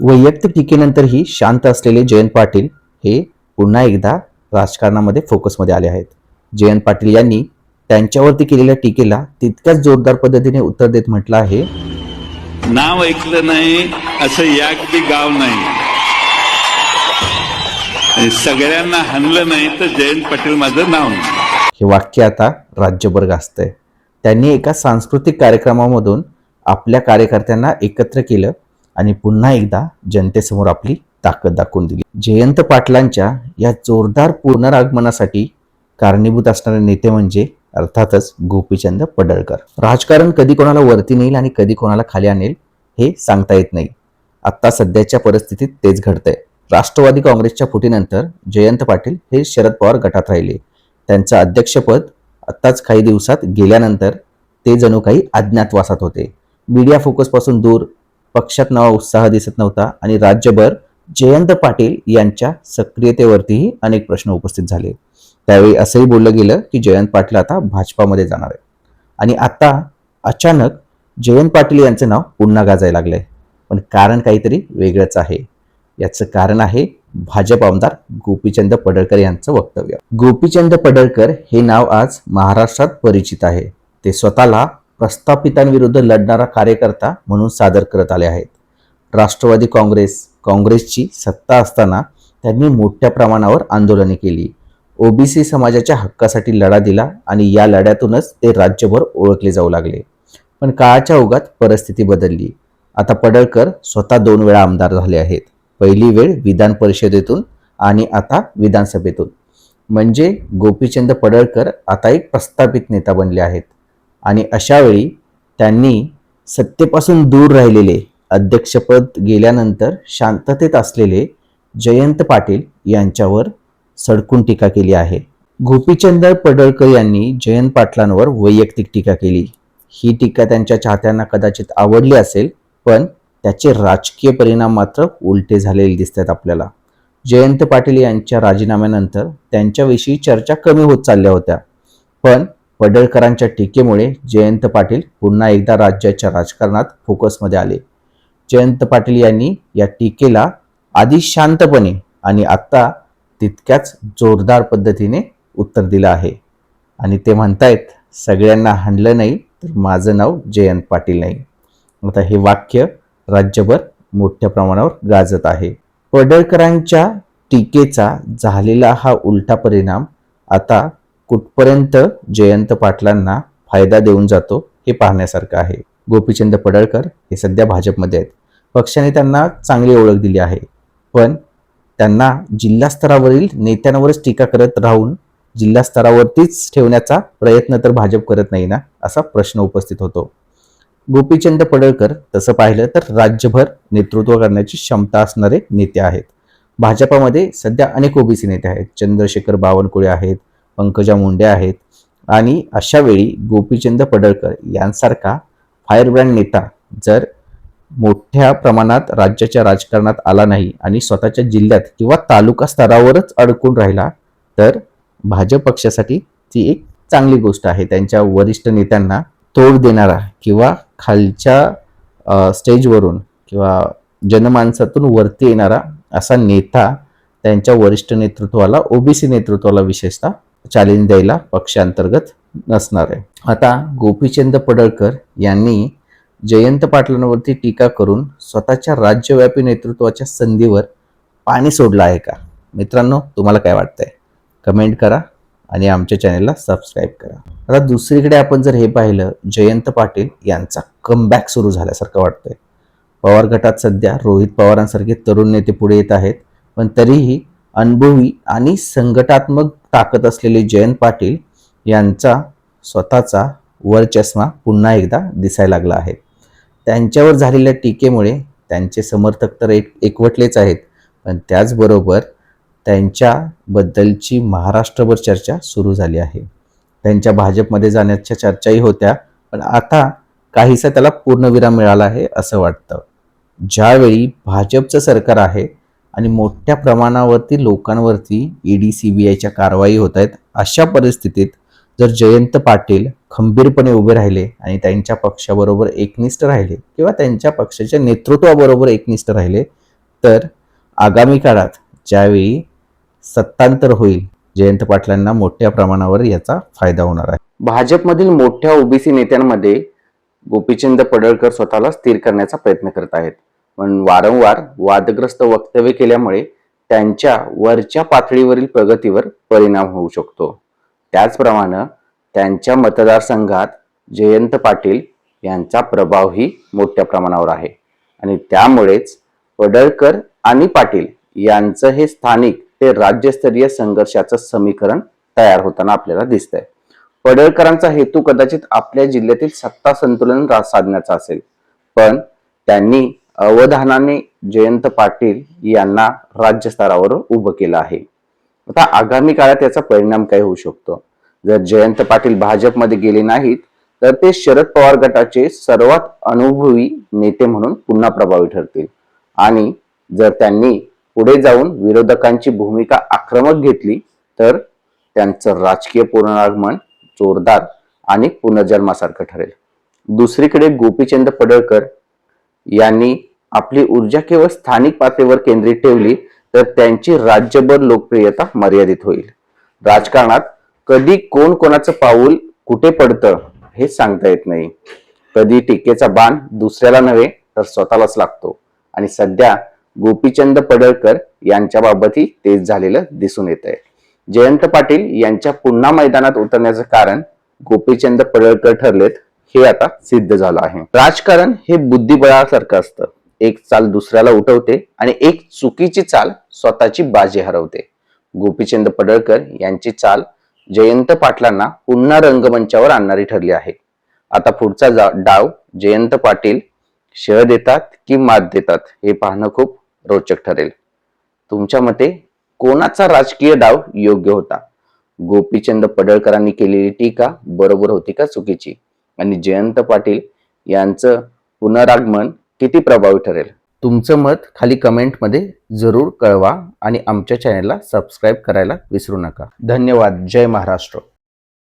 वैयक्तिक टीकेनंतरही शांत असलेले जयंत पाटील हे पुन्हा एकदा राजकारणामध्ये फोकसमध्ये आले आहेत. जयंत पाटील यांनी त्यांच्यावरती केलेल्या टीकेला तितक्याच जोरदार पद्धतीने उत्तर देत म्हटलं आहे. नाव ऐकलं नाही असं याकदी गाव नाही. सगळ्यांना हनलं नाही तर जयंत पाटील माझं नाव नाही. हे वाक्य आता राज्यभर गाजतंय. त्यांनी एका सांस्कृतिक कार्यक्रमामधून आपल्या कार्यकर्त्यांना एकत्र केलं. आणि पुन्हा एकदा जनतेसमोर आपली ताकद दाखवून दिली. जयंत पाटलांच्या या जोरदार पुनरागमनासाठी कारणीभूत असणारे नेते म्हणजे अर्थातच गोपीचंद पडळकर. राजकारण कधी कोणाला वरती नेईल आणि कधी कोणाला खाली आणेल हे सांगता येत नाही. आत्ता सध्याच्या परिस्थितीत तेच घडतंय. राष्ट्रवादी काँग्रेसच्या फुटीनंतर जयंत पाटील हे शरद पवार गटात राहिले. त्यांचं अध्यक्षपद आत्ताच काही दिवसात गेल्यानंतर ते जणू काही अज्ञातवासात होते. मीडिया फोकसपासून दूर पक्षात नवा उत्साह दिसत नव्हता आणि राज्यभर जयंत पाटील यांच्या सक्रियतेवरतीही अनेक प्रश्न उपस्थित झाले. त्यावेळी असंही बोललं गेलं की जयंत पाटील आता भाजपामध्ये जाणार आहे. आणि आता अचानक जयंत पाटील यांचं नाव पुन्हा गाजायला लागलंय. पण कारण काहीतरी वेगळंच आहे. याचं कारण आहे भाजप आमदार गोपीचंद पडळकर यांचं वक्तव्य. गोपीचंद पडळकर हे नाव आज महाराष्ट्रात परिचित आहे. ते स्वतःला प्रस्थापितांविरुद्ध लढणारा कार्यकर्ता म्हणून सादर करत आले आहेत. राष्ट्रवादी काँग्रेस काँग्रेसची सत्ता असताना त्यांनी मोठ्या प्रमाणावर आंदोलने केली. ओबीसी समाजाच्या हक्कासाठी लढा दिला आणि या लढ्यातूनच ते राज्यभर ओळखले जाऊ लागले. पण काळाच्या ओघात परिस्थिती बदलली. आता पडळकर स्वतः दोन वेळा आमदार झाले आहेत. पहिली वेळ विधान परिषदेतून आणि आता विधानसभेतून. म्हणजे गोपीचंद पडळकर आता एक प्रस्थापित नेता बनले आहेत. आणि अशावेळी त्यांनी सत्तेपासून दूर राहिलेले अध्यक्षपद गेल्यानंतर शांततेत असलेले जयंत पाटील यांच्यावर सडकून टीका केली आहे. गोपीचंद पडळकर यांनी जयंत पाटलांवर वैयक्तिक टीका केली. ही टीका त्यांच्या चाहत्यांना कदाचित आवडली असेल पण त्याचे राजकीय परिणाम मात्र उलटे झालेले दिसतात आपल्याला. जयंत पाटील यांच्या राजीनाम्यानंतर त्यांच्याविषयी चर्चा कमी होत चालल्या होत्या. पण पडळकरांच्या टीकेमुळे जयंत पाटील पुन्हा एकदा राज्याच्या राजकारणात फोकसमध्ये आले. जयंत पाटील यांनी या टीकेला आधी शांतपणे आणि आत्ता तितक्याच जोरदार पद्धतीने उत्तर दिलं आहे. आणि ते म्हणतायत सगळ्यांना हाणलं नाही तर माझं नाव जयंत पाटील नाही. आता हे वाक्य राज्यभर मोठ्या प्रमाणावर गाजत आहे. पडळकरांच्या टीकेचा झालेला हा उलटा परिणाम आता कुठपर्यंत जयंत पाटलांना फायदा देऊन जातो हे पाहण्यासारखं आहे. गोपीचंद पडळकर हे सध्या भाजपमध्ये आहेत. पक्षाने त्यांना चांगली ओळख दिली आहे. पण त्यांना जिल्हा स्तरावरील नेत्यांवरच टीका करत राहून जिल्हा स्तरावरतीच ठेवण्याचा प्रयत्न तर भाजप करत नाही ना असा प्रश्न उपस्थित होतो. गोपीचंद पडळकर तसं पाहिलं तर राज्यभर नेतृत्व करण्याची क्षमता असणारे नेते आहेत. भाजपामध्ये सध्या अनेक ओबीसी नेते आहेत. चंद्रशेखर बावनकुळे आहेत पंकजा मुंडे आहेत. आणि अशा वेळी गोपीचंद पडळकर यांसारखा फायरब्रँड नेता जर मोठ्या प्रमाणात राज्याच्या राजकारणात आला नाही आणि स्वतःच्या जिल्ह्यात किंवा तालुका स्तरावरच अडकून राहिला तर भाजप पक्षासाठी ती एक चांगली गोष्ट आहे. त्यांच्या वरिष्ठ नेत्यांना तोड देणारा किंवा खालच्या स्टेजवरून किंवा जनमानसातून वरती येणारा असा नेता त्यांच्या वरिष्ठ नेतृत्वाला ओबीसी नेतृत्वाला विशेषतः चॅलेंज द्यायला पक्षांतर्गत नसणार आहे. आता गोपीचंद पडळकर यांनी जयंत पाटलांवरती टीका करून स्वतःच्या राज्यव्यापी नेतृत्वाच्या संधीवर पाणी सोडलं आहे का? मित्रांनो तुम्हाला काय वाटतंय? कमेंट करा आणि आमच्या चॅनेलला सबस्क्राईब करा. आता दुसरीकडे आपण जर हे पाहिलं जयंत पाटील यांचा कमबॅक सुरू झाल्यासारखं वाटतंय. पवार गटात सध्या रोहित पवारांसारखे तरुण नेते पुढे येत आहेत पण तरीही अनुभवी आणि संघटात्मक ताकद असलेले जयंत पाटील यांचा स्वतःचा वरचष्मा पुन्हा एकदा दिसायला लागला आहे. त्यांच्यावर झालेल्या टीकेमुळे त्यांचे समर्थक तर एक एकवटलेच आहेत पण त्याचबरोबर त्यांच्याबद्दलची महाराष्ट्रभर चर्चा सुरू झाली आहे. त्यांच्या भाजपमध्ये जाण्याच्या चर्चाही होत्या पण आता काहीसा त्याला पूर्णविराम मिळाला आहे असं वाटतं. ज्यावेळी भाजपचं सरकार आहे आणि मोठ्या प्रमाणावरती लोकांवरती ईडी सी बी आयच्या कारवाई होत आहेत. अशा परिस्थितीत जर जयंत पाटील खंबीरपणे उभे राहिले आणि त्यांच्या पक्षाबरोबर एकनिष्ठ राहिले किंवा त्यांच्या पक्षाच्या नेतृत्वाबरोबर एकनिष्ठ राहिले तर आगामी काळात ज्यावेळी सत्तांतर होईल जयंत पाटलांना मोठ्या प्रमाणावर याचा फायदा होणार आहे. भाजपमधील मोठ्या ओबीसी नेत्यांमध्ये गोपीचंद पडळकर स्वतःला स्थिर करण्याचा प्रयत्न करत आहेत. पण वारंवार वादग्रस्त वक्तव्य केल्यामुळे त्यांच्या वरच्या पातळीवरील प्रगतीवर परिणाम होऊ शकतो. त्याचप्रमाणे त्यांच्या मतदारसंघात जयंत पाटील यांचा प्रभावही मोठ्या प्रमाणावर आहे. आणि त्यामुळेच पडळकर आणि पाटील यांचं हे स्थानिक ते राज्यस्तरीय संघर्षाचं समीकरण तयार होताना आपल्याला दिसतंय. पडळकरांचा हेतू कदाचित आपल्या जिल्ह्यातील सत्ता संतुलन साधण्याचा असेल. पण त्यांनी अवधानाने जयंत पाटील यांना राज्यस्तरावर उभं केलं आहे. आता आगामी काळात याचा परिणाम काय होऊ शकतो? जर जयंत पाटील भाजपमध्ये गेले नाहीत तर ते शरद पवार गटाचे सर्वात अनुभवी नेते म्हणून पुन्हा प्रभावी ठरतील. आणि जर त्यांनी पुढे जाऊन विरोधकांची भूमिका आक्रमक घेतली तर त्यांचं राजकीय पुनरागमन जोरदार आणि पुनर्जन्मासारखं ठरेल. दुसरीकडे गोपीचंद पडळकर यांनी आपली ऊर्जा केवळ स्थानिक पातळीवर केंद्रित ठेवली तर त्यांची राज्यभर लोकप्रियता मर्यादित होईल. राजकारणात कधी कोण कोणाचं पाऊल कुठे पडतं हे सांगता येत नाही. कधी टीकेचा बाण दुसऱ्याला नव्हे तर स्वतःलाच लागतो. आणि सध्या गोपीचंद पडळकर यांच्याबाबतही तेच झालेलं दिसून येत आहे जयंत पाटील यांच्या पुन्हा मैदानात उतरण्याचं कारण गोपीचंद पडळकर ठरलेत. हे आता सिद्ध झालं आहे. राजकारण हे बुद्धिबळासारखं असतं. एक चाल दुसऱ्याला उठवते आणि एक चुकीची चाल स्वतःची बाजी हरवते. गोपीचंद पडळकर यांची चाल जयंत पाटलांना पुन्हा रंगमंचावर आणणारी ठरली आहे. आता पुढचा जा- डाव जयंत पाटील शह देतात की मात देतात हे पाहणं खूप रोचक ठरेल. तुमच्या मते कोणाचा राजकीय डाव योग्य होता? गोपीचंद पडळकरांनी केलेली टीका बरोबर होती का चुकीची? आणि जयंत पाटील यांचं पुनरागमन किती प्रभावी ठरेल? तुमचं मत खाली कमेंटमध्ये जरूर कळवा आणि आमच्या चॅनलला सबस्क्राईब करायला विसरू नका. धन्यवाद. जय महाराष्ट्र.